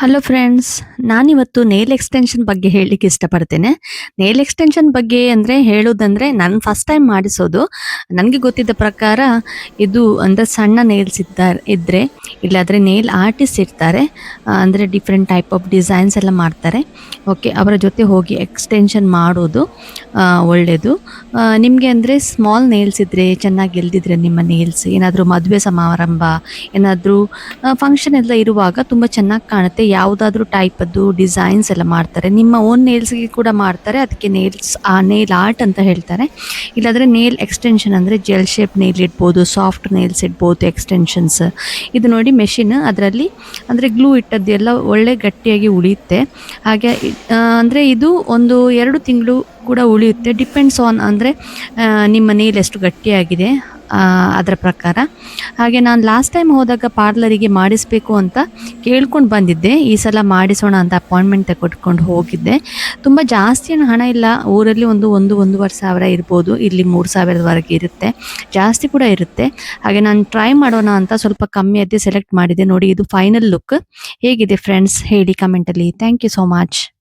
Hello friends ನಾನಿವತ್ತು nail extension ಬಗ್ಗೆ ಹೇಳಲಿಕ್ಕೆ ಇಷ್ಟಪಡ್ತೇನೆ. ನೇಲ್ ಎಕ್ಸ್ಟೆನ್ಷನ್ ಬಗ್ಗೆ ಅಂದರೆ ಹೇಳೋದಂದರೆ ನಾನು ಫಸ್ಟ್ ಟೈಮ್ ಮಾಡಿಸೋದು. ನನಗೆ ಗೊತ್ತಿದ್ದ ಪ್ರಕಾರ ಇದು ಅಂದರೆ ಸಣ್ಣ ನೇಲ್ಸ್ ಇದ್ದಾರೆ ಇದ್ದರೆ ಇಲ್ಲಾದರೆ ನೇಲ್ ಆರ್ಟಿಸ್ಟ್ ಇರ್ತಾರೆ. ಅಂದರೆ ಡಿಫ್ರೆಂಟ್ ಟೈಪ್ ಆಫ್ ಡಿಸೈನ್ಸ್ ಎಲ್ಲ ಮಾಡ್ತಾರೆ. ಓಕೆ ಅವರ ಜೊತೆ ಹೋಗಿ ಎಕ್ಸ್ಟೆನ್ಷನ್ ಮಾಡೋದು ಒಳ್ಳೆಯದು ನಿಮಗೆ ಅಂದರೆ ಸ್ಮಾಲ್ ನೇಲ್ಸ್ ಇದ್ದರೆ ಚೆನ್ನಾಗಿ ಎಲ್ದಿದ್ರೆ ನಿಮ್ಮ ನೇಲ್ಸ್ ಏನಾದರೂ ಮದುವೆ ಸಮಾರಂಭ, ಏನಾದರೂ ಫಂಕ್ಷನ್ ಎಲ್ಲ ಇರುವಾಗ ತುಂಬ ಚೆನ್ನಾಗಿ ಕಾಣುತ್ತೆ. ಯಾವುದಾದ್ರೂ ಟೈಪದ್ದು ಡಿಸೈನ್ಸ್ ಎಲ್ಲ ಮಾಡ್ತಾರೆ. ನಿಮ್ಮ ಓನ್ ನೇಲ್ಸ್ಗೆ ಕೂಡ ಮಾಡ್ತಾರೆ. ಅದಕ್ಕೆ ನೇಲ್ಸ್ ಆ ನೇಲ್ ಆರ್ಟ್ ಅಂತ ಹೇಳ್ತಾರೆ. ಇಲ್ಲಾದರೆ ನೇಲ್ ಎಕ್ಸ್ಟೆನ್ಷನ್ ಅಂದರೆ ಜೆಲ್ ಶೇಪ್ ನೇಲ್ ಇಡ್ಬೋದು ಸಾಫ್ಟ್ ನೇಲ್ಸ್ ಇಡ್ಬೋದು ಎಕ್ಸ್ಟೆನ್ಷನ್ಸ್ ಇದು ನೋಡಿ ಮೆಷಿನ್ ಅದರಲ್ಲಿ ಅಂದರೆ ಗ್ಲೂ ಇಟ್ಟದ್ದು ಎಲ್ಲ ಒಳ್ಳೆ ಗಟ್ಟಿಯಾಗಿ ಉಳಿಯುತ್ತೆ. ಹಾಗೆ ಅಂದರೆ ಇದು ಒಂದು ಎರಡು ತಿಂಗಳು ಕೂಡ ಉಳಿಯುತ್ತೆ. ಡಿಪೆಂಡ್ಸ್ ಆನ್ ಅಂದರೆ ನಿಮ್ಮ ನೇಲ್ ಎಷ್ಟು ಗಟ್ಟಿಯಾಗಿದೆ ಅದರ ಪ್ರಕಾರ. ಹಾಗೆ ನಾನು ಲಾಸ್ಟ್ ಟೈಮ್ ಹೋದಾಗ ಪಾರ್ಲರಿಗೆ ಮಾಡಿಸಬೇಕು ಅಂತ ಕೇಳ್ಕೊಂಡು ಬಂದಿದ್ದೆ. ಈ ಸಲ ಮಾಡಿಸೋಣ ಅಂತ ಅಪಾಯಿಂಟ್ಮೆಂಟ್ ತೆಗೆದುಕೊಂಡು ಹೋಗಿದ್ದೆ. ತುಂಬ ಜಾಸ್ತಿ ಹಣ ಇಲ್ಲ. ಊರಲ್ಲಿ ಒಂದು ಒಂದು ಒಂದೂವರೆ ಸಾವಿರ ಇರ್ಬೋದು. ಇಲ್ಲಿ ಮೂರು ಸಾವಿರದವರೆಗೆ ಇರುತ್ತೆ. ಜಾಸ್ತಿ ಕೂಡ ಇರುತ್ತೆ. ಹಾಗೆ ನಾನು ಟ್ರೈ ಮಾಡೋಣ ಅಂತ ಸ್ವಲ್ಪ ಕಮ್ಮಿ ಅದೇ ಸೆಲೆಕ್ಟ್ ಮಾಡಿದೆ ನೋಡಿ ಇದು ಫೈನಲ್ ಲುಕ್ ಹೇಗಿದೆ ಫ್ರೆಂಡ್ಸ್ ಹೇಳಿ ಕಮೆಂಟಲ್ಲಿ ಥ್ಯಾಂಕ್ ಯು ಸೋ ಮಚ್